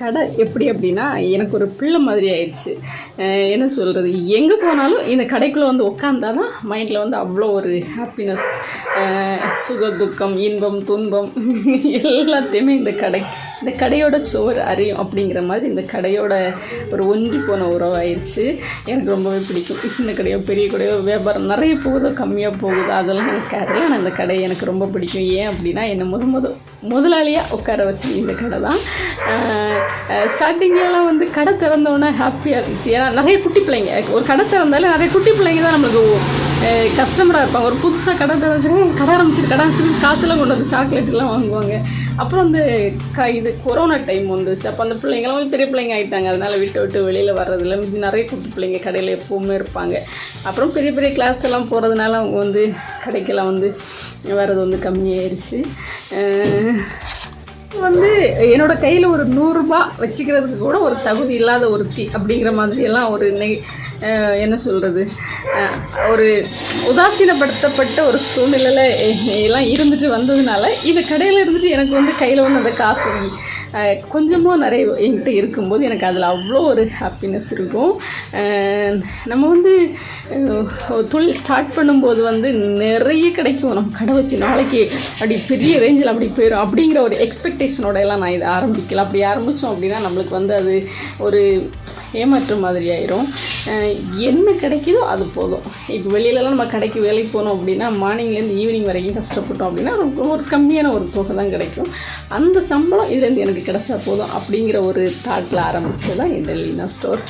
கடை எப்படி அப்படின்னா எனக்கு ஒரு பிள்ளை மாதிரி ஆயிடுச்சு. என்ன சொல்கிறது எங்கே போனாலும் இந்த கடைக்குள்ளே வந்து உட்காந்தா தான் மைண்டில் வந்து அவ்வளோ ஒரு ஹாப்பினஸ் சுக துக்கம் இன்பம் துன்பம் எல்லாத்தையுமே இந்த கடை இந்த கடையோட சுவர் அறியும் அப்படிங்கிற மாதிரி இந்த கடையோட ஒரு ஒன்றி போன உறவு ஆயிடுச்சு. எனக்கு ரொம்பவே பிடிக்கும். சின்ன கடையோ பெரிய கடையோ வியாபாரம் நிறைய போகுதோ கம்மியாக போகுதோ அதெல்லாம் எனக்கு அதில் நான் இந்த கடை எனக்கு ரொம்ப பிடிக்கும். ஏன் அப்படின்னா என்னை முத முத முதலாளியாக உட்கார வச்சு இந்த கடை தான். ஸ்டார்டிங்லலாம் வந்து கடை திறந்தோன்னே ஹாப்பியாக இருந்துச்சு. ஏன்னா நிறைய குட்டி பிள்ளைங்க. ஒரு கடை திறந்தாலே நிறைய குட்டி பிள்ளைங்க தான் நம்மளுக்கு கஸ்டமராக இருப்பாங்க. ஒரு புதுசாக கடை திறந்துச்சுன்னா கடை ஆரம்பிச்சிரு கடை ஆரம்பிச்சிரு காசெல்லாம் கொண்டு வந்து சாக்லேட்லாம் வாங்குவாங்க. அப்புறம் வந்து க இது கொரோனா டைம் வந்துச்சு. அப்போ அந்த பிள்ளைங்களாம் வந்து பெரிய பிள்ளைங்க ஆகிட்டாங்க அதனால் விட்டு விட்டு வெளியில் வர்றதில்ல. மீதி நிறைய குட்டி பிள்ளைங்க கடையில் எப்போவுமே இருப்பாங்க. அப்புறம் பெரிய பெரிய கிளாஸ் எல்லாம் போகிறதுனால அவங்க வந்து கடைக்கெல்லாம் வந்து வர்றது வந்து கம்மியாயிருச்சு. வந்து என்னோட கையில் ஒரு நூறுரூபா வச்சுக்கிறதுக்கு கூட ஒரு தகுதி இல்லாத ஒருத்தி அப்படிங்கிற மாதிரியெல்லாம் ஒரு நெய் என்ன சொல்கிறது ஒரு உதாசீனப்படுத்தப்பட்ட ஒரு சூழ்நிலையில் எல்லாம் இருந்துட்டு வந்ததுனால இந்த கடையில் இருந்துட்டு எனக்கு வந்து கையில் வந்து அந்த காசு கொஞ்சமோ கொஞ்சமாக நிறைய என்கிட்ட இருக்கும்போது எனக்கு அதில் அவ்வளோ ஒரு ஹாப்பினஸ் இருக்கும். நம்ம வந்து ஒரு தொழில் ஸ்டார்ட் பண்ணும்போது வந்து நிறைய கிடைக்கும். நம்ம கடை வச்சு நாளைக்கு அப்படி பெரிய ரேஞ்சில் அப்படி போயிடும் அப்படிங்கிற ஒரு எக்ஸ்பெக்டேஷனோட எல்லாம் நான் இதை ஆரம்பிக்கல. அப்படி ஆரம்பித்தோம் அப்படின்னா நம்மளுக்கு வந்து அது ஒரு ஏமாற்று மாதிரி ஆயிரும் என்ன கிடைக்குதோ அது போதும். இப்போ வெளியிலலாம் நம்ம கடைக்கு வேலைக்கு போனோம் அப்படின்னா மார்னிங்லேருந்து ஈவினிங் வரைக்கும் கஷ்டப்பட்டோம் அப்படின்னா ரொம்ப ஒரு கம்மியான ஒரு தொகை தான் கிடைக்கும். அந்த சம்பளம் இதுலேருந்து எனக்கு கிடைச்சா போதும் அப்படிங்கிற ஒரு தாட்டில் ஆரம்பித்தது தான் இந்த லீனா ஸ்டோர்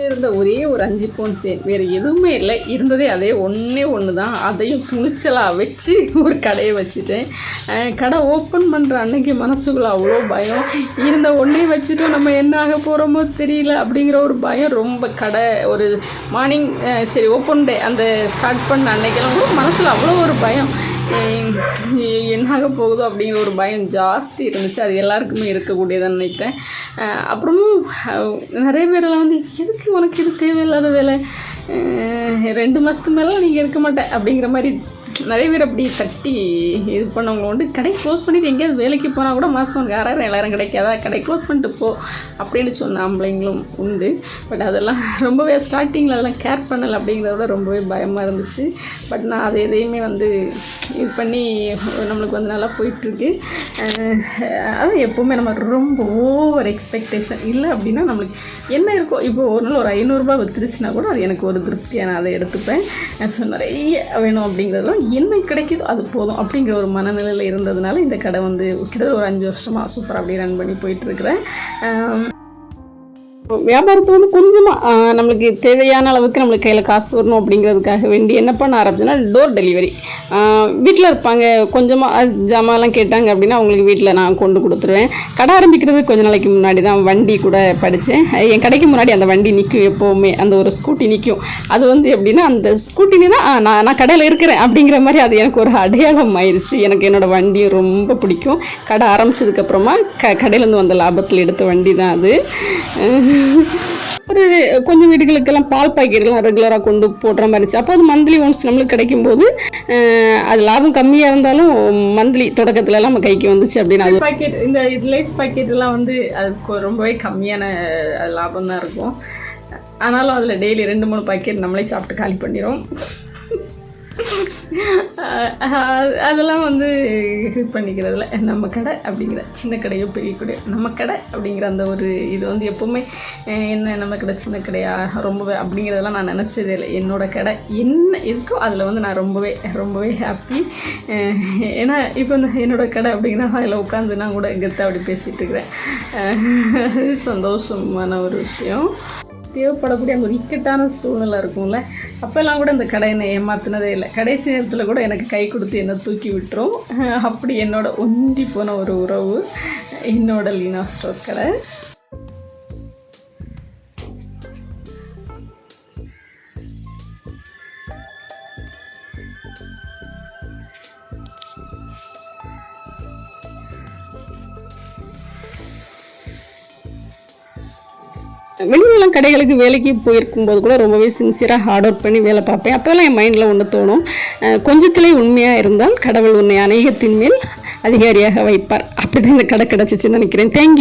இருந்த ஒரே ஒரு அஞ்சு பவுன் செயின் வேறு எதுவுமே இல்லை. இருந்ததே அதே ஒன்றே ஒன்று தான் அதையும் துணிச்சலாக வச்சு ஒரு கடையை வச்சுட்டேன். கடை ஓப்பன் பண்ணுற அன்னைக்கு மனசுக்குள்ள அவ்வளோ பயம். இருந்த ஒன்றே வச்சுட்டும். நம்ம என்ன ஆக போகிறோமோ தெரியல அப்படிங்கிற ஒரு பயம். ரொம்ப கடை ஒரு மார்னிங் சரி ஓப்பன் டே அந்த ஸ்டார்ட் பண்ண அன்னைக்கெல்லாம் கூட மனசில் அவ்வளோ ஒரு பயம். என்னாக போகுதோ அப்படிங்கிற ஒரு பயம் ஜாஸ்தி இருந்துச்சு. அது எல்லாருக்குமே இருக்கக்கூடியதுன்னு நினைக்கிறேன். அப்புறமும் நிறைய பேரெல்லாம் வந்து எதுக்கு உனக்கு இது தேவையில்லாத வேலை? ரெண்டு மாதத்து மேலே நீங்கள் இருக்க மாட்டேன் அப்படிங்கிற மாதிரி நிறைய பேர் அப்படி தட்டி இது பண்ணவங்க உண்டு கடை க்ளோஸ் பண்ணிட்டு எங்கேயாவது வேலைக்கு போனால் கூட மாதம் உனக்கு யாராயிரம் எல்லாரும் கிடைக்காதா? கடை க்ளோஸ் பண்ணிட்டு போ அப்படின்னு சொன்ன ஆம்பளைங்களும் உண்டு. பட் அதெல்லாம் ரொம்பவே ஸ்டார்டிங்கில் அதெல்லாம் கேர் பண்ணலை அப்படிங்கிறத விட ரொம்பவே பயமாக இருந்துச்சு. பட் நான் அதை எதையுமே வந்து இது பண்ணி நம்மளுக்கு வந்து நல்லா போயிட்டுருக்கு. அது எப்போவுமே நமக்கு ரொம்ப ஓவர் எக்ஸ்பெக்டேஷன் இல்லை அப்படின்னா நம்மளுக்கு என்ன இருக்கோ இப்போ ஒரு நாள் ஒரு ஐநூறுரூபா வித்துருச்சுன்னா கூட அது எனக்கு ஒரு திருப்தியாக நான் அதை எடுத்துப்பேன். ஸோ நிறைய வேணும் அப்படிங்கிறதுலாம் என்ன கிடைக்குதோ அது போதும் அப்படிங்கிற ஒரு மனநிலையில் இருந்ததுனால இந்த கடை வந்து கிட்டத்தட்ட ஒரு அஞ்சு வருஷமாக சூப்பராக அப்படியே ரன் பண்ணி போயிட்டுருக்குறேன். வியாபாரத்தை வந்து கொஞ்சமாக நம்மளுக்கு தேவையான அளவுக்கு நம்மளுக்கு கையில் காசு வரணும் அப்படிங்கிறதுக்காக வேண்டி என்ன பண்ண ஆரம்பிச்சுன்னா டோர் டெலிவரி வீட்டில் இருப்பாங்க. கொஞ்சமாக ஜாமான்லாம் கேட்டாங்க அப்படின்னா அவங்களுக்கு வீட்டில் நான் கொண்டு கொடுத்துருவேன். கடை ஆரம்பிக்கிறது கொஞ்ச நாளைக்கு முன்னாடி தான் வண்டி கூட படித்தேன் என் கடைக்கு முன்னாடி அந்த வண்டி நிற்கும் எப்போவுமே. அந்த ஒரு ஸ்கூட்டி நிற்கும் அது வந்து எப்படின்னா அந்த ஸ்கூட்டினு தான் நான் நான் கடையில் இருக்கிறேன் அப்படிங்கிற மாதிரி அது எனக்கு ஒரு அடையாளம் ஆயிடுச்சு. எனக்கு என்னோடய வண்டியும் ரொம்ப பிடிக்கும். கடை ஆரம்பிச்சதுக்கப்புறமா க கடையிலேருந்து வந்த லாபத்தில் எடுத்த வண்டி தான் அது. ஒரு கொஞ்சம் வீடுகளுக்கெல்லாம் பால் பாக்கெட்லாம் ரெகுலராக கொண்டு போடுற மாதிரி இருந்துச்சு. அப்போ அது மந்த்லி ஒன்ஸ் நம்மளுக்கு கிடைக்கும்போது அஹ், அது லாபம் கம்மியாக இருந்தாலும் மந்த்லி தொடக்கத்துலலாம் நம்ம கைக்கு வந்துச்சு அப்படின்னு அது. பாக்கெட் இந்த லைஃப் பாக்கெட்லாம் வந்து அது ரொம்பவே கம்மியான லாபம் தான் இருக்கும். ஆனாலும் அதில் டெய்லி ரெண்டு மூணு பாக்கெட் நம்மளே சாப்பிட்டு காலி பண்ணிடும் அஹ் அதெல்லாம் வந்து இது பண்ணிக்கிறதுல. நம்ம கடை அப்படிங்கிற சின்ன கடையோ பெரிய கடையோ நம்ம கடை அப்படிங்கிற அந்த ஒரு இது வந்து எப்போவுமே என்ன நம்ம கடை சின்ன கடையா ரொம்பவே அப்படிங்கிறதெல்லாம் நான் நினச்சதே இல்லை. என்னோட கடை என்ன இருக்கோ அதில் வந்து நான் ரொம்பவே ரொம்பவே ஹாப்பி ஏன்னா இப்போ இந்த என்னோட கடை அப்படிங்கிற அதில் உட்காந்து நான் கூட கெத்தாக அப்படி பேசிகிட்டு இருக்கிறேன். சந்தோஷமான ஒரு விஷயம். தேவைப்படக்கூடிய அங்கே ஒரு இக்கட்டான சூழ்நிலை இருக்கும்ல. அப்போல்லாம் கூட இந்த கடை என்னை ஏமாத்தினதே இல்லை. கடைசி நேரத்தில் கூட எனக்கு கை கொடுத்து என்னை தூக்கி விட்டுரும். அப்படி என்னோட ஒன்றி போன ஒரு உறவு என்னோட லீனா ஸ்டோர் கடை. வெளியிலலாம் கடைகளுக்கு வேலைக்கு போயிருக்கும் போது கூட ரொம்பவே சின்சியராக ஹார்ட் ஒர்க் பண்ணி வேலை பார்ப்பேன். அப்போல்லாம் என் மைண்டில் ஒன்று தோணும். கொஞ்சத்திலே உண்மையாக இருந்தால் கடவுள் உன்னை அநேகத்தின் மேல் அதிகாரியாக வைப்பார். அப்படி தான் இந்த கடை கிடச்சிச்சுன்னு நினைக்கிறேன். தேங்க்யூ